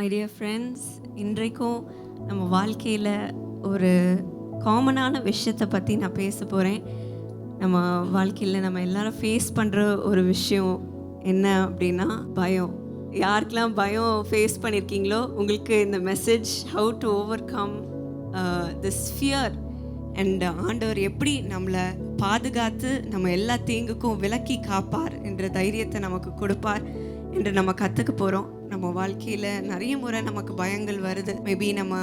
My dear friends இன்றைக்கும் நம்ம வாழ்க்கையில் ஒரு காமனான விஷயத்தை பற்றி நான் பேச போகிறேன் நம்ம வாழ்க்கையில் நம்ம எல்லாரும் ஃபேஸ் பண்ணுற ஒரு விஷயம் என்ன அப்படின்னா பயம். யாருக்கெல்லாம் பயம் ஃபேஸ் பண்ணியிருக்கீங்களோ உங்களுக்கு இந்த message how to overcome this fear and ஆண்டவர் எப்படி நம்மளை பாதுகாத்து நம்ம எல்லா தீங்குக்கும் விலக்கி காப்பார் என்ற தைரியத்தை நமக்கு கொடுப்பார் என்று நம்ம கற்றுக்க போகிறோம் நம்ம வாழ்க்கையில் நிறைய முறை நமக்கு பயங்கள் வருது. மேபி நம்ம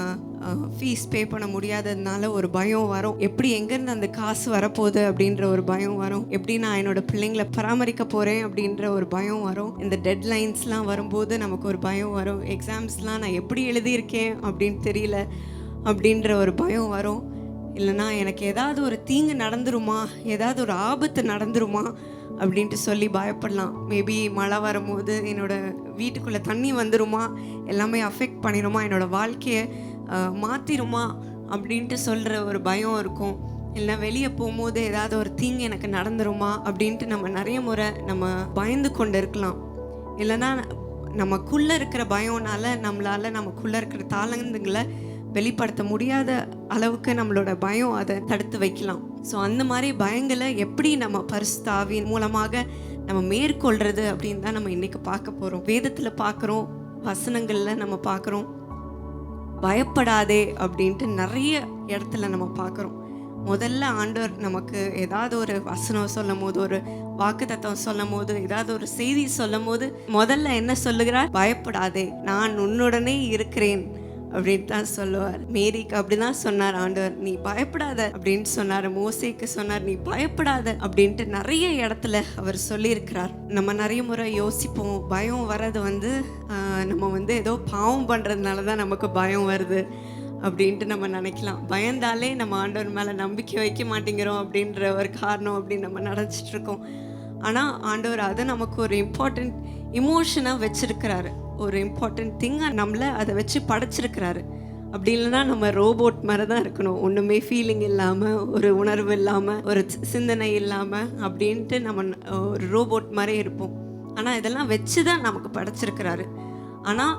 ஃபீஸ் பே பண்ண முடியாததுனால ஒரு பயம் வரும். எப்படி எங்கேருந்து அந்த காசு வரப்போகுது அப்படின்ற ஒரு பயம் வரும். எப்படி நான் என்னோட பிள்ளைங்களை பராமரிக்க போகிறேன் அப்படின்ற ஒரு பயம் வரும். இந்த டெட்லைன்ஸ்லாம் வரும்போது நமக்கு ஒரு பயம் வரும். எக்ஸாம்ஸ்லாம் நான் எப்படி எழுதியிருக்கேன் அப்படின்னு தெரியல அப்படின்ற ஒரு பயம் வரும். இல்லைனா எனக்கு ஏதாவது ஒரு தீங்கு நடந்துருமா? ஏதாவது ஒரு ஆபத்து நடந்துருமா? அப்படின்ட்டு சொல்லி பயப்படலாம். மேபி மழை வரும்போது என்னோட வீட்டுக்குள்ளே தண்ணி வந்துருமா? எல்லாமே அஃபெக்ட் பண்ணிடுமா? என்னோடய வாழ்க்கையை மாற்றிடுமா அப்படின்ட்டு சொல்கிற ஒரு பயம் இருக்கும். இல்லை வெளியே போகும்போது ஏதாவது ஒரு தீங்கு எனக்கு நடந்துருமா? அப்படின்ட்டு நம்ம நிறைய முறை நம்ம பயந்து கொண்டு இருக்கலாம். இல்லைன்னா நமக்குள்ளே இருக்கிற பயம்னால நம்மளால் நமக்குள்ளே இருக்கிற தாளந்துங்களை வெளிப்படுத்த முடியாத அளவுக்கு நம்மளோட பயம் அதை தடுத்து வைக்கலாம். ஸோ அந்த மாதிரி பயங்களை எப்படி நம்ம பரிசுத்தாவின் மூலமாக நம்ம மேற்கொள்கிறது அப்படின்னு தான் நம்ம இன்னைக்கு பார்க்க போகிறோம் வேதத்தில் பார்க்குறோம் வசனங்களில் நம்ம பார்க்குறோம். பயப்படாதே அப்படின்ட்டு நிறைய இடத்துல நம்ம பார்க்குறோம். முதல்ல ஆண்டவர் நமக்கு ஏதாவது ஒரு வசனம் சொல்லும் போது ஒரு வாக்குத்தத்தம் சொல்லும் போது ஏதாவது ஒரு செய்தி சொல்லும் போது முதல்ல என்ன சொல்லுகிறார்? பயப்படாதே நான் உன்னுடனே இருக்கிறேன். அப்படின்னு தான் சொல்லுவார். மேரிக்கு அப்படிதான் சொன்னார் ஆண்டவர். நீ பயப்படாத அப்படின்னு சொன்னார். மோசைக்கு சொன்னார். நீ பயப்படாத அப்படின்ட்டு நிறைய இடத்துல அவர் சொல்லியிருக்கிறார். நம்ம நிறைய முறை யோசிப்போம். பயம் வர்றது வந்து நம்ம வந்து ஏதோ பாவம் பண்ணுறதுனால தான் நமக்கு பயம் வருது அப்படின்ட்டு நம்ம நினைக்கலாம். பயந்தாலே நம்ம ஆண்டவர் மேலே நம்பிக்கை வைக்க மாட்டேங்கிறோம் அப்படின்ற ஒரு காரணம் அப்படின்னு நம்ம நினச்சிட்ருக்கோம் ஆனால் ஆண்டவர் அதை நமக்கு ஒரு இம்பார்ட்டண்ட் இமோஷனாக வச்சுருக்கிறாரு. ஒரு இம்பார்ட்டண்ட் திங்காக நம்மளை அதை வச்சு படைச்சிருக்கிறாரு. அப்படி இல்லைன்னா நம்ம ரோபோட் மாதிரி தான் இருக்கணும். ஒன்றுமே ஃபீலிங் இல்லாமல் ஒரு உணர்வு இல்லாமல் ஒரு சி- சிந்தனை இல்லாமல் அப்படின்ட்டு நம்ம ஒரு ரோபோட் மாதிரி இருப்போம். ஆனால் இதெல்லாம் வச்சு தான் நமக்கு படைச்சிருக்கிறாரு. ஆனால்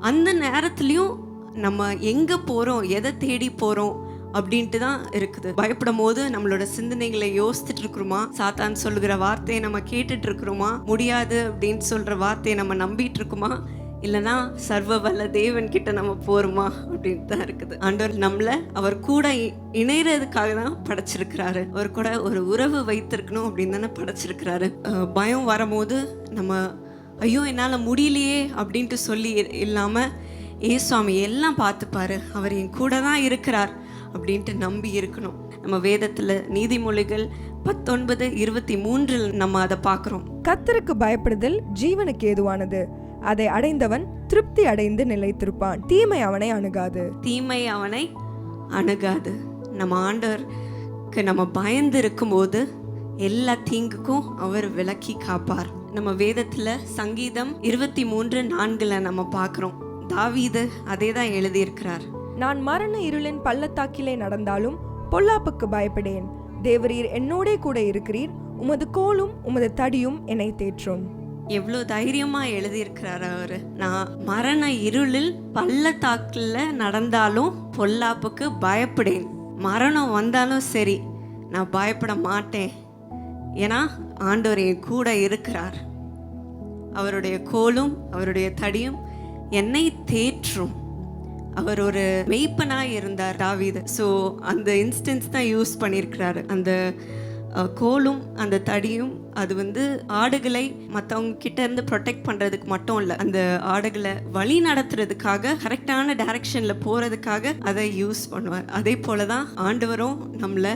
அந்த நேரத்துலேயும் நம்ம எங்கே போகிறோம் எதை தேடி போகிறோம் அப்படின்ட்டு தான் இருக்குது. பயப்படும் போது நம்மளோட சிந்தனைகளை யோசிச்சுட்டு இருக்கிறோமா சாத்தான் சொல்லுகிற வார்த்தையை நம்ம கேட்டுட்டு இருக்கிறோமா முடியாது அப்படின்னு சொல்கிற வார்த்தையை நம்ம நம்பிட்டு இருக்குமா இல்லைனா சர்வ வல்ல தேவன் கிட்ட நம்ம போகிறோமா அப்படின்ட்டு தான் இருக்குது. ஆண்டவர் நம்மளை அவர் கூட இ- இணையறதுக்காக தான் படைச்சிருக்கிறாரு. அவர் கூட ஒரு உறவு வைத்திருக்கணும் அப்படின்னு தானே படைச்சிருக்கிறாரு. பயம் வரும்போது நம்ம ஐயோ என்னால் முடியலையே அப்படின்ட்டு சொல்லி இல்லாமல் ஏசுவாமி எல்லாம் பார்த்துப்பாரு. அவர் என் கூட தான் இருக்கிறார். அப்படின்ட்டு நம்பி இருக்கணும். நம்ம வேதத்தில் நீதிமொழிகள் பத்தொன்பது இருபத்தி மூன்றில் நம்ம அதை பார்க்குறோம். கத்தருக்கு பயப்படுதல் ஜீவனுக்கு ஏதுவானது. அதை அடைந்தவன் திருப்தி அடைந்து நிலைத்திருப்பான். தீமை அவனை அணுகாது. தீமை அவனை அணுகாது. நம்ம ஆண்டவருக்கு நம்ம பயந்து இருக்கும்போது எல்லா தீங்குக்கும் அவர் விலக்கி காப்பார். நம்ம வேதத்தில் சங்கீதம் இருபத்தி மூன்று நான்கில் நம்ம பார்க்குறோம். தாவீது அதே தான் எழுதியிருக்கிறார். நான் மரண இருளின் பள்ளத்தாக்கிலே நடந்தாலும் பொல்லாப்புக்கு பயப்படேன். தேவரீர் என்னோடே கூட இருக்கிறீர். உமது கோலும் உமது தடியும் என்னை தேற்றும். எவ்வளோ தைரியமாக எழுதியிருக்கிறார் அவர். நான் மரண இருளில் பள்ளத்தாக்கில் நடந்தாலும் பொல்லாப்புக்கு பயப்படேன். மரணம் வந்தாலும் சரி நான் பயப்பட மாட்டேன். ஏன்னா ஆண்டவர் என் கூட இருக்கிறார். அவருடைய கோலும் அவருடைய தடியும் என்னை தேற்றும். அவர் ஒரு மெய்ப்பனாக இருந்தார் தாவீது. ஸோ அந்த இன்ஸ்டன்ஸ் தான் யூஸ் பண்ணியிருக்கிறாரு அந்த கோலும் அந்த தடியும் அது வந்து ஆடுகளை மற்றவங்க கிட்ட இருந்து ப்ரொடெக்ட் பண்ணுறதுக்கு மட்டும் இல்லை அந்த ஆடுகளை வழி நடத்துறதுக்காக கரெக்டான டைரக்ஷனில் போகிறதுக்காக அதை யூஸ் பண்ணுவார். அதே போல தான் ஆண்டவரும் நம்மளை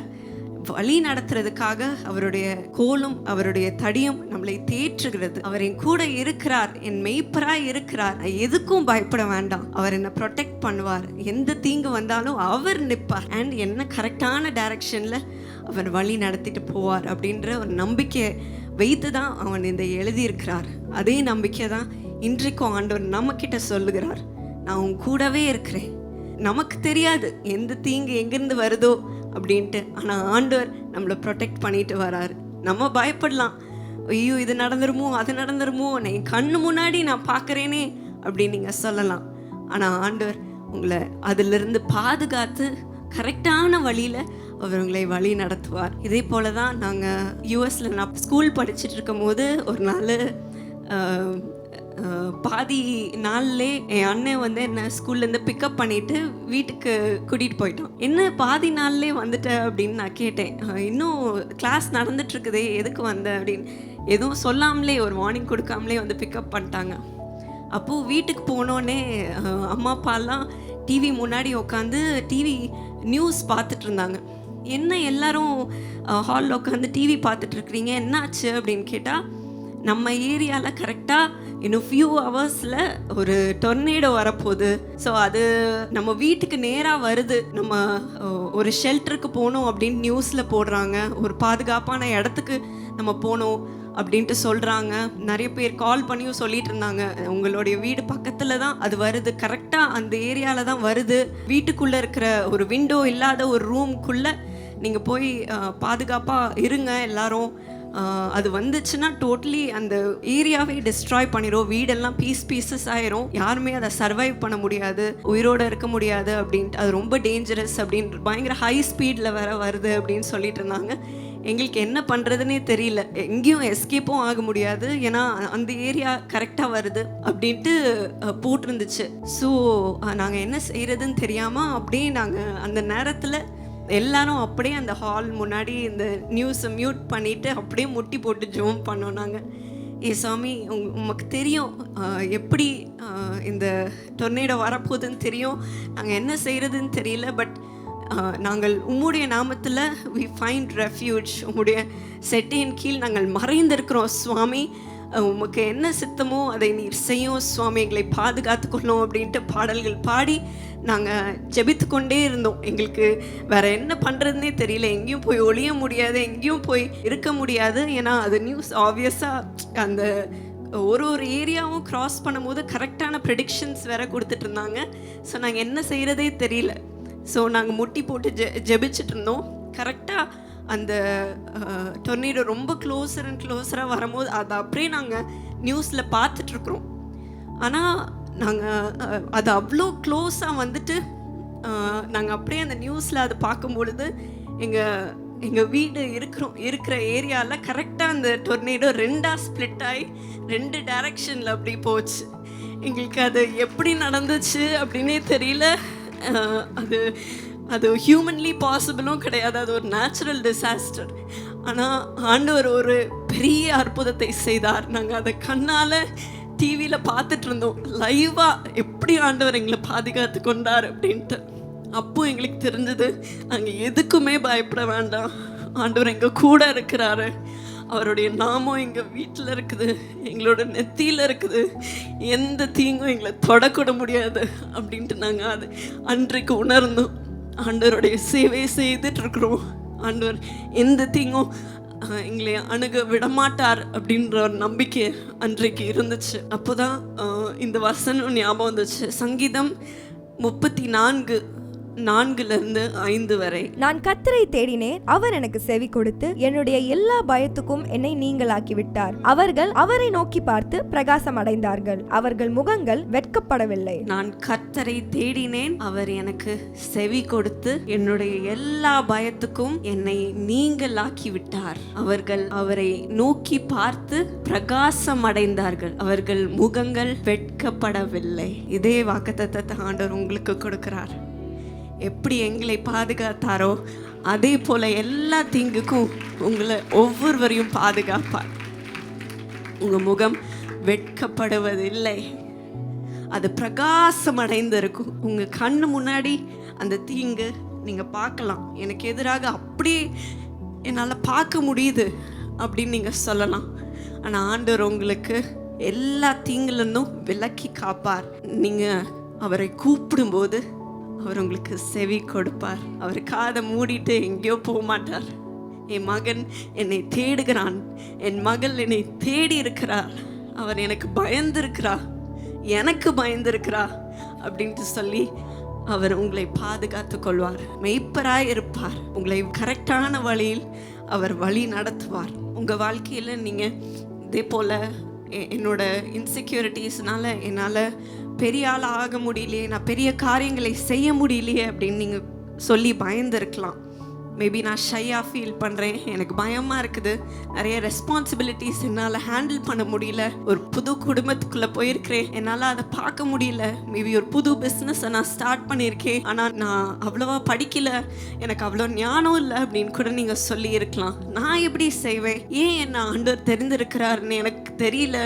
வழி நடத்துறதுக்காக அவருடைய கோலும் அவருடைய தடியும் நம்மளை தேற்றுகிறது. அவர் என் கூட இருக்கிறார் என் மெய்ப்பராய் இருக்கிறார். எதுக்கும் பயப்பட வேண்டாம். அவர் என்னை ப்ரொடெக்ட் பண்ணுவார். எந்த தீங்கு வந்தாலும் அவர் நிற்பார். அண்ட் என்ன கரெக்டான டைரக்ஷனில் அவர் வழி நடத்திட்டு போவார் அப்படின்ற ஒரு நம்பிக்கையை வைத்து தான் அவன் இந்த எழுதியிருக்கிறார். அதே நம்பிக்கை தான் இன்றைக்கும் ஆண்டவர் நம்மக்கிட்ட சொல்லுகிறார். நான் உன் கூடவே இருக்கிறேன். நமக்கு தெரியாது எந்த தீங்கு எங்கேருந்து வருதோ. அப்படின்ட்டு. ஆனால் ஆண்டவர் நம்மளை ப்ரொடெக்ட் பண்ணிட்டு வராரு. நம்ம பயப்படலாம். ஐயோ இது நடந்துருமோ அது நடந்துருமோ நான் என் கண்ணு முன்னாடி நான் பார்க்குறேனே அப்படின்னு நீங்கள் சொல்லலாம். ஆனால் ஆண்டவர் உங்களை அதிலிருந்து பாதுகாத்து கரெக்டான வழியில் அவர் உங்களை வழி நடத்துவார். இதே போல தான் நாங்கள் யூஎஸில் நான் ஸ்கூல் படிச்சுட்டு இருக்கும் போது ஒரு நாள் பாதி நாள்லே என் அண்ணன் வந்து என்னை ஸ்கூல்லேருந்து பிக்கப் பண்ணிட்டு வீட்டுக்கு கூட்டிகிட்டு போயிட்டான். என்ன பாதி நாள்லே வந்துட்ட அப்படின்னு நான் கேட்டேன். இன்னும் கிளாஸ் நடந்துட்டுருக்குதே எதுக்கு வந்த அப்படின்னு. எதுவும் சொல்லாமலே ஒரு வார்னிங் கொடுக்காமலே வந்து பிக்கப் பண்ணிட்டாங்க. அப்போது வீட்டுக்கு போனோடனே அம்மா அப்பாலாம் டிவி முன்னாடி உட்காந்து டிவி நியூஸ் பார்த்துட்டு இருந்தாங்க. என்ன எல்லாரும் ஹாலில் உட்காந்து டிவி பார்த்துட்ருக்குறீங்க என்னாச்சு அப்படின்னு கேட்டால் நம்ம ஏரியாவில் கரெக்டாக இன்னும் ஃபியூ ஹவர்ஸில் ஒரு டொர்னேடோ வரப்போகுது. ஸோ அது நம்ம வீட்டுக்கு நேராக வருது. நம்ம ஒரு ஷெல்டருக்கு போகணும் அப்படின்னு நியூஸில் போடுறாங்க. ஒரு பாதுகாப்பான இடத்துக்கு நம்ம போகணும் அப்படின்ட்டு சொல்கிறாங்க நிறைய பேர் கால் பண்ணியும் சொல்லிட்டு இருந்தாங்க. உங்களுடைய வீடு பக்கத்தில் தான் அது வருது. கரெக்டாக அந்த ஏரியாவில் தான் வருது. வீட்டுக்குள்ளே இருக்கிற ஒரு விண்டோ இல்லாத ஒரு ரூம்குள்ளே நீங்கள் போய் பாதுகாப்பாக இருங்க எல்லாரும். அது வந்துச்சுன்னா டோட்டலி அந்த ஏரியாவே டிஸ்ட்ராய் பண்ணிடும் வீடெல்லாம் பீஸ் பீசஸ் ஆயிரும். யாருமே அதை சர்வைவ் பண்ண முடியாது. உயிரோட இருக்க முடியாது அப்படின்ட்டு. அது ரொம்ப டேஞ்சரஸ் அப்படின்ட்டு. பயங்கர ஹை ஸ்பீடில் வேற வருது அப்படின்னு சொல்லிட்டு இருந்தாங்க. எங்களுக்கு என்ன பண்ணுறதுனே தெரியல. எங்கேயும் எஸ்கேப்பும் ஆக முடியாது. ஏன்னா அந்த ஏரியா கரெக்டாக வருது அப்படின்ட்டு போட்டிருந்துச்சு. ஸோ நாங்கள் என்ன செய்கிறதுன்னு தெரியாமல் அப்படியே நாங்கள் அந்த நேரத்தில் எல்லாரும் அப்படியே அந்த ஹால் முன்னாடி இந்த நியூஸை மியூட் பண்ணிவிட்டு அப்படியே முட்டி போட்டு ஜோம் பண்ணோம் நாங்கள் ஏ சாமி உங் உமக்கு தெரியும் எப்படி இந்த டொர்னேடோ வரப்போகுதுன்னு தெரியும். நாங்கள் என்ன செய்கிறதுன்னு தெரியல பட் நாங்கள் உம்முடைய நாமத்தில் வி ஃபைண்ட் ரெஃப்யூஜ் உம்முடைய செட்டையின் கீழ் நாங்கள் மறைந்திருக்கிறோம் சுவாமி. உமக்கு என்ன சித்தமோ அதை நீர் செய்யும். சுவாமி எங்களை பாதுகாத்துக்கொள்ளும் அப்படின்ட்டு பாடல்கள் பாடி நாங்கள் ஜெபித்து கொண்டே இருந்தோம். எங்களுக்கு வேற என்ன பண்ணுறதுனே தெரியல. எங்கேயும் போய் ஒளிய முடியாது எங்கேயும் போய் இருக்க முடியாது. ஏன்னா அது நியூஸ் ஆப்வியஸாக அந்த ஒரு ஒரு ஏரியாவும் கிராஸ் பண்ணும்போது கரெக்டான ப்ரெடிக்ஷன்ஸ் வேற கொடுத்துட்டு இருந்தாங்க. ஸோ நாங்கள் என்ன செய்கிறதே தெரியல. ஸோ நாங்கள் முட்டி போட்டு ஜெ ஜெபிச்சுட்டு இருந்தோம். கரெக்டாக அந்த டொர்னேடோ ரொம்ப க்ளோஸர் அண்ட் க்ளோஸராக வரும்போது அதை அப்படியே நாங்கள் நியூஸில் பார்த்துட்ருக்குறோம். ஆனால் நாங்கள் அது அவ்வளோ க்ளோஸாக வந்துட்டு நாங்கள் அப்படியே அந்த நியூஸில் அது பார்க்கும் பொழுது எங்கள் எங்கள் வீடு இருக்கிறோம் இருக்கிற ஏரியாவில் கரெக்டாக அந்த டொர்னேடோ ரெண்டாக ஸ்ப்ளிட் ஆகி ரெண்டு டைரக்ஷனில் அப்படி போச்சு. எங்களுக்கு அது எப்படி நடந்துச்சு அப்படின்னே தெரியல. அது அது ஹியூமன்லி பாசிபிளும் கிடையாது. அது ஒரு நேச்சுரல் டிசாஸ்டர் ஆனால் ஆண்டவர் ஒரு பெரிய அற்புதத்தை செய்தார். நாங்கள் அதை கண்ணால் டிவியில் பார்த்துட்டு இருந்தோம். லைவாக எப்படி ஆண்டவர் எங்களை பாதுகாத்து கொண்டார் அப்படின்ட்டு. அப்போ எங்களுக்கு தெரிஞ்சது நாங்கள் எதுக்குமே பயப்பட வேண்டாம். ஆண்டவர் எங்கள் கூட இருக்கிறாரு. அவருடைய நாமம் எங்கள் வீட்டில் இருக்குது. எங்களோட நெத்தியில் இருக்குது. எந்த தீங்கும் எங்களை தொடக்கூட முடியாது அப்படின்ட்டு நாங்கள் அது அன்றைக்கு உணர்ந்தோம். ஆண்டவருடைய சேவை செய்துட்டு இருக்கிறோம் ஆண்டவர் எந்த தீங்கும் எங்களை அணுக விடமாட்டார் அப்படின்ற ஒரு நம்பிக்கை அன்றைக்கு இருந்துச்சு. அப்போதான் இந்த வசனம் ஞாபகம் வந்துச்சு. சங்கீதம் முப்பத்தி நான்கு நான்குலேருந்து ஐந்து வரை. நான் கத்தரை தேடினேன் அவர் எனக்கு செவி கொடுத்து என்னுடைய எல்லா பயத்துக்கும் என்னை நீங்களாக்கி விட்டார் அவர்கள் அவரை நோக்கி பார்த்து பிரகாசம் அடைந்தார்கள் அவர்கள் முகங்கள் வெட்கப்படவில்லை. நான் கர்த்தரை தேடினேன் அவர் எனக்கு செவி கொடுத்து என்னுடைய எல்லா பயத்துக்கும் என்னை நீங்களாக்கி விட்டார் அவர்கள் அவரை நோக்கி பார்த்து பிரகாசம் அடைந்தார்கள் அவர்கள் முகங்கள் வெட்கப்படவில்லை. இதே வாக்குத்தத்தத்தை ஆண்டவர் உங்களுக்கு கொடுக்கிறார். எப்படி எங்களை பாதுகாத்தாரோ அதே போல எல்லா தீங்குக்கும் உங்களை ஒவ்வொருவரையும் பாதுகாப்பார். உங்க முகம் வெட்கப்படுவதில்லை. அது பிரகாசம் அடைந்திருக்கும். உங்க கண்ணு முன்னாடி அந்த தீங்கு நீங்க பார்க்கலாம். எனக்கு எதிராக அப்படியே என்னால் பார்க்க முடியுது அப்படின்னு நீங்க சொல்லலாம். ஆனா ஆண்டவர் உங்களுக்கு எல்லா தீங்குலேருந்தும் விலக்கி காப்பார். நீங்க அவரை கூப்பிடும்போது அவர் உங்களுக்கு செவி கொடுப்பார். அவர் காதை மூடிட்டு எங்கேயோ போக மாட்டார் என் மகன் என்னை தேடுகிறான். என் மகள் என்னை தேடி இருக்கிறார். அவர் எனக்கு பயந்திருக்கிறா. எனக்கு பயந்திருக்கிறா அப்படின்ட்டு சொல்லி அவர் உங்களை பாதுகாத்து கொள்வார். மெய்ப்பராய் இருப்பார். உங்களை கரெக்டான வழியில் அவர் வழி நடத்துவார். உங்கள் வாழ்க்கையில் நீங்கள் இதே போல் எ- என்னோட இன்செக்யூரிட்டிஸ்னால என்னால் பெரிய ஆள் ஆக முடியலையே நான் பெரிய காரியங்களை செய்ய முடியலையே அப்படின்னு நீங்கள் சொல்லி பயந்துருக்கலாம். மேபி நான் ஷையாக ஃபீல் பண்ணுறேன் எனக்கு பயமாக இருக்குது. நிறைய ரெஸ்பான்சிபிலிட்டிஸ் என்னால் ஹேண்டில் பண்ண முடியல. ஒரு புது குடும்பத்துக்குள்ளே போயிருக்கிறேன். என்னால் அதை பார்க்க முடியல. மேபி ஒரு புது பிஸ்னஸை நான் ஸ்டார்ட் பண்ணியிருக்கேன். ஆனால் நான் அவ்வளோவா படிக்கல. எனக்கு அவ்வளோ ஞானம் இல்லை அப்படின்னு கூட நீங்கள் சொல்லியிருக்கலாம். நான் எப்படி செய்வேன்? ஏன் என்ன ஆண்டவர் தெரிந்திருக்கிறாருன்னு எனக்கு தெரியல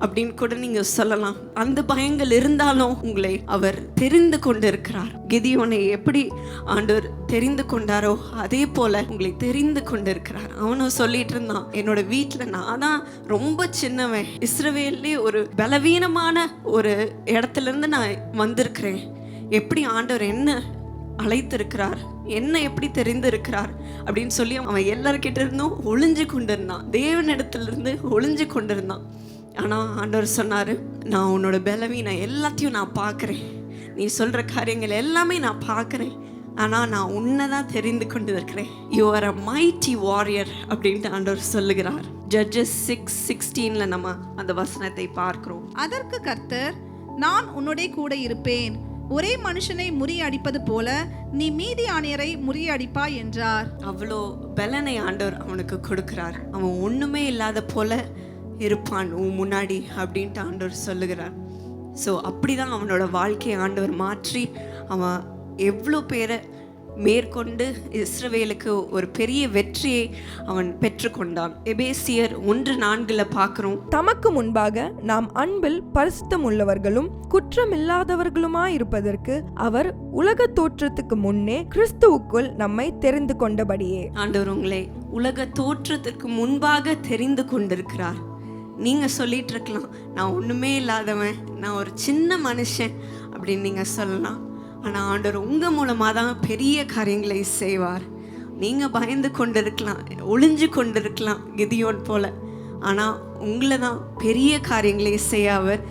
அப்படின்னு கூட நீங்கள் சொல்லலாம். அந்த பயங்கள் இருந்தாலும் உங்களை அவர் தெரிந்து கொண்டு இருக்கிறார் கிதியோனை எப்படி ஆண்டவர் தெரிந்து கொண்டாரோ? அதே போல உங்களை தெரிந்து கொண்டிருக்கிறார். அவனும் சொல்லிட்டு இருந்தான் என்னோட வீட்டில் நான் தான் ரொம்ப சின்னவன். இஸ்ரவேல்லே ஒரு பலவீனமான ஒரு இடத்துல இருந்து நான் வந்திருக்கிறேன். எப்படி ஆண்டவர் என்ன அழைத்திருக்கிறார்? என்ன எப்படி தெரிந்திருக்கிறார்? அப்படின்னு சொல்லி அவன் எல்லார்கிட்ட இருந்தும் ஒளிஞ்சு கொண்டிருந்தான். தேவனிடத்திலிருந்து ஒளிஞ்சு கொண்டிருந்தான். ஆனால் ஆண்டவர் சொன்னார் நான் உன்னோட பலவீனம் எல்லாத்தையும் நான் பார்க்குறேன். நீ சொல்கிற காரியங்கள் எல்லாமே நான் பார்க்குறேன். ஆனால் நான் உன்னை தான் தெரிந்து கொண்டு இருக்கிறேன். You are a mighty warrior அப்படின்ட்டு ஆண்டவர் சொல்லுகிறார். ஜட்ஜஸ் சிக்ஸ் சிக்ஸ்டீனில் நம்ம அந்த வசனத்தை பார்க்கிறோம். அதற்கு கர்த்தர் நான் உன்னோடே கூட இருப்பேன். ஒரே மனுஷனை முறியடிப்பது போல நீ மீதி ஆணையரை முறியடிப்பாய் என்றார். அவ்வளோ பலனை ஆண்டவர் அவனுக்கு கொடுக்கிறார். அவன் ஒன்றுமே இல்லாத போல இருப்பான் உன் முன்னாடி அப்படின்ட்டு ஆண்டவர் சொல்லுகிறார். ஸோ அப்படி தான் அவனோட வாழ்க்கையை ஆண்டவர் மாற்றி அவன் எவ்வளோ பேரை மேற்கொண்டு இஸ்ரவேலுக்கு ஒரு பெரிய வெற்றியை அவன் பெற்றுக்கொண்டான். எபேசியர் ஒன்று நான்கில் பார்க்குறோம். தமக்கு முன்பாக நாம் அன்பில் பரிசுத்தம் உள்ளவர்களும் குற்றமில்லாதவர்களுமாயிருப்பதற்கு அவர் உலக தோற்றத்துக்கு முன்னே கிறிஸ்துவுக்குள் நம்மை தெரிந்து கொண்டபடியே. ஆண்டவர் உங்களை உலக தோற்றத்திற்கு முன்பாக தெரிந்து கொண்டிருக்கிறார். நீங்க சொல்லிட்டு இருக்கலாம் நான் ஒண்ணுமே இல்லாதவன் நான் ஒரு சின்ன மனுஷன் அப்படின்னு நீங்க சொல்லலாம். ஆனால் ஆண்டவர் உங்கள் மூலமாக தான் பெரிய காரியங்களை செய்வார். நீங்கள் பயந்து கொண்டிருக்கலாம் ஒளிஞ்சு கொண்டிருக்கலாம் கிதியோன் போல. ஆனால் உங்களை தான் பெரிய காரியங்களை செய்ய அவர்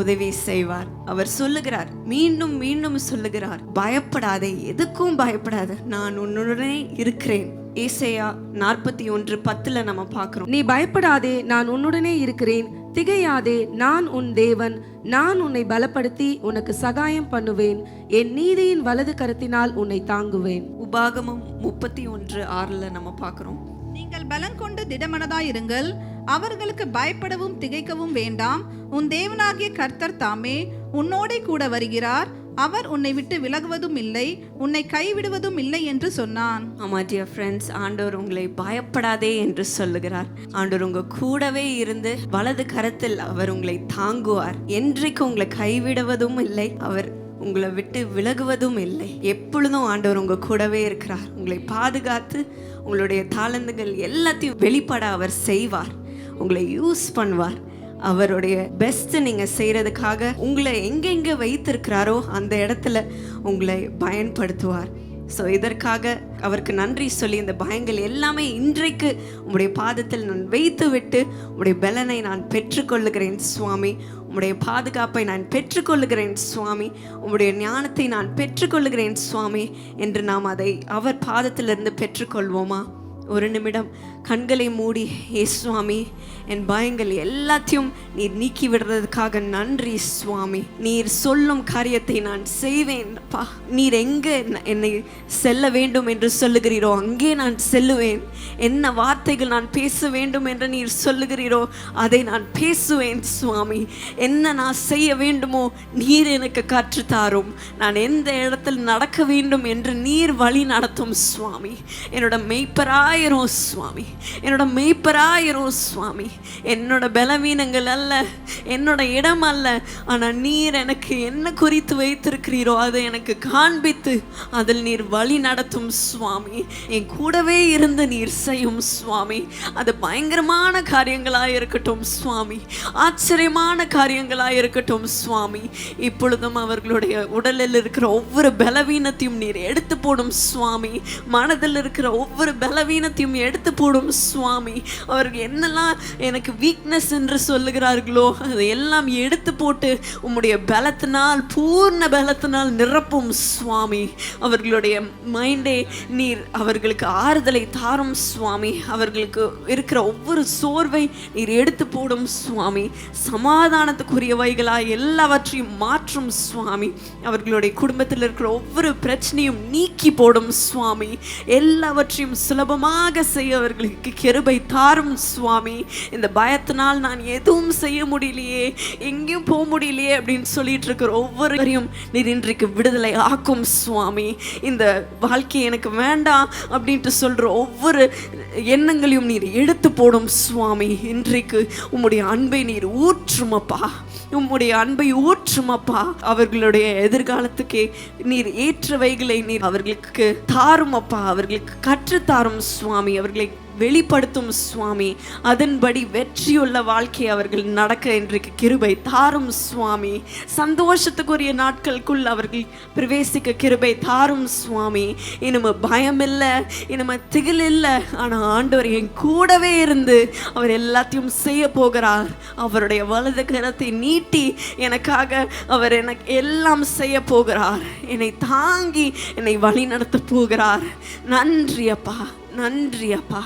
உதவி செய்வார். அவர் சொல்லுகிறார் மீண்டும் மீண்டும் சொல்லுகிறார் பயப்படாதே எதுக்கும் பயப்படாத நான் உன்னுடனே இருக்கிறேன். ஏசையா நாற்பத்தி ஒன்று பத்தில் நம்ம பார்க்குறோம். நீ பயப்படாதே நான் உன்னுடனே இருக்கிறேன். திகையாதே நான் உன் தேவன் நான் உன்னை பலப்படுத்தி உனக்கு சகாயம் பண்ணுவேன். என் நீதியின் வலது கரத்தினால் உன்னை தாங்குவேன். உபாகமம் முப்பத்தி ஒன்று ஆறுல நம்ம பார்க்கிறோம். நீங்கள் பலங்கொண்டு திடமனதாயிருங்கள். அவர்களுக்கு பயப்படவும் திகைக்கவும் வேண்டாம். உன் தேவனாகிய கர்த்தர் தாமே உன்னோடே கூட வருகிறார். அவர் உன்னை விட்டு விலகுவதும் இல்லை உன்னை கைவிடுவதும் இல்லை என்று சொன்னான். ஆமா டியர் ஃப்ரெண்ட்ஸ் ஆண்டவர் உங்களை பயப்படாதே என்று சொல்லுகிறார். ஆண்டவர் உங்க கூடவே இருந்து வலது கரத்தில் அவர் உங்களை தாங்குவார். என்றைக்கு உங்களை கைவிடுவதும் இல்லை அவர் உங்களை விட்டு விலகுவதும் இல்லை. எப்பொழுதும் ஆண்டவர் உங்க கூடவே இருக்கிறார். உங்களை பாதுகாத்து உங்களுடைய தாளந்துகள் எல்லாத்தையும் வெளிப்பட அவர் செய்வார். உங்களை யூஸ் பண்ணுவார். அவருடைய பெஸ்ட் நீங்க செய்யறதுக்காக உங்களை எங்கெங்க வைத்திருக்கிறாரோ அந்த இடத்துல உங்களை பயன்படுத்துவார். ஸோ இதற்காக அவருக்கு நன்றி சொல்லி இந்த பயங்கள் எல்லாமே இன்றைக்கு உங்களுடைய பாதத்தில் நான் வைத்து விட்டு உங்களுடைய பலனை நான் பெற்றுக்கொள்ளுகிறேன் சுவாமி. உங்களுடைய பாதுகாப்பை நான் பெற்றுக்கொள்ளுகிறேன் சுவாமி. உங்களுடைய ஞானத்தை நான் பெற்றுக்கொள்ளுகிறேன் சுவாமி என்று நாம் அதை அவர் பாதத்திலிருந்து பெற்றுக்கொள்வோமா? ஒரு நிமிடம் கண்களை மூடி ஏ சுவாமி என் பயங்கள் எல்லாத்தையும் நீர் நீக்கி விடுறதுக்காக நன்றி சுவாமி. நீர் சொல்லும் காரியத்தை நான் செய்வேன் அப்பா. நீர் எங்கே என்னை செல்ல வேண்டும் என்று சொல்லுகிறீரோ அங்கே நான் செல்லுவேன். என்ன வார்த்தைகள் நான் பேச வேண்டும் என்று நீர் சொல்லுகிறீரோ அதை நான் பேசுவேன் சுவாமி. என்ன நான் செய்ய வேண்டுமோ நீர் எனக்கு கற்றுத்தாரும் நான் எந்த இடத்தில் நடக்க வேண்டும் என்று நீர் வழி நடத்தும் சுவாமி. என்னோட மெய்ப்பராயிரும் சுவாமி. என்னோட மெய்ப்பராயிரும் சுவாமி. என்னோட பலவீனங்கள் அல்ல என்னோட இடம் அல்ல ஆனால் நீர் எனக்கு என்ன குறித்து வைத்திருக்கிறீரோ அதை எனக்கு காண்பித்து அதில் நீர் வழி நடத்தும் சுவாமி. என் கூடவே இருந்து நீர் செய்யும் சுவாமி. அது பயங்கரமான காரியங்களாக இருக்கட்டும் சுவாமி. ஆச்சரியமான காரியங்களாக இருக்கட்டும் சுவாமி. இப்பொழுதும் அவர்களுடைய உடலில் இருக்கிற ஒவ்வொரு பலவீனத்தையும் நீர் எடுத்து போடும் சுவாமி. மனதில் இருக்கிற ஒவ்வொரு பலவீனத்தையும் பலவீனத்தையும் எடுத்து போடும் சுவாமி. அவர்கள் என்னெல்லாம் எனக்கு வீக்னஸ் என்று சொல்லுகிறார்களோ அதை எல்லாம் எடுத்து போட்டு உம்முடைய பலத்தினால் பூர்ண பலத்தினால் நிரப்பும் சுவாமி. அவர்களுடைய மைண்டே நீர் அவர்களுக்கு ஆறுதலை தாரும் சுவாமி. அவர்களுக்கு இருக்கிற ஒவ்வொரு சோர்வை நீர் எடுத்து போடும் சுவாமி. சமாதானத்துக்குரியவைகளாக எல்லாவற்றையும் மாற்றும் சுவாமி. அவர்களுடைய குடும்பத்தில் இருக்கிற ஒவ்வொரு பிரச்சனையும் நீக்கி போடும் சுவாமி. எல்லாவற்றையும் சுலபமாக செய்ய அவர்களுக்கு கிருபை தாரும் சுவாமி. இந்த பயத்தினால் நான் எதுவும் செய்ய முடியலையே எங்கேயும் போக முடியலையே அப்படின்னு சொல்லிட்டு இருக்கிற ஒவ்வொருவரையும் நீர் இன்றைக்கு விடுதலை ஆக்கும் சுவாமி. இந்த வாழ்க்கை எனக்கு வேண்டாம் அப்படின்ட்டு சொல்ற ஒவ்வொரு எண்ணங்களையும் நீர் எடுத்து போடும் சுவாமி. இன்றைக்கு உம்முடைய அன்பை நீர் ஊற்றுமப்பா. உம்முடைய அன்பை ஊற்றுமப்பா. அவர்களுடைய எதிர்காலத்துக்கே நீர் ஏற்றவைகளை நீர் அவர்களுக்கு தாரும் அப்பா அவர்களுக்கு கற்றுத்தாரும் சுவாமி. அவர்களை வெளிப்படுத்தும் சுவாமி. அதன்படி வெற்றியுள்ள வாழ்க்கை அவர்கள் நடக்க இன்றைக்கு கிருபை தாரும் சுவாமி. சந்தோஷத்துக்குரிய நாட்களுக்குள் அவர்கள் பிரவேசிக்க கிருபை தாரும் சுவாமி. இனிமே பயம் இல்லை இனிமே திகில் இல்லை ஆனால் ஆண்டவர் என் கூடவே இருந்து அவர் எல்லாத்தையும் செய்ய போகிறார். அவருடைய வலது கரத்தை நீட்டி எனக்காக அவர் எனக்கு எல்லாம் செய்ய போகிறார். என்னை தாங்கி என்னை வழி நடத்த போகிறார். நன்றி அப்பா நன்றி அப்பா.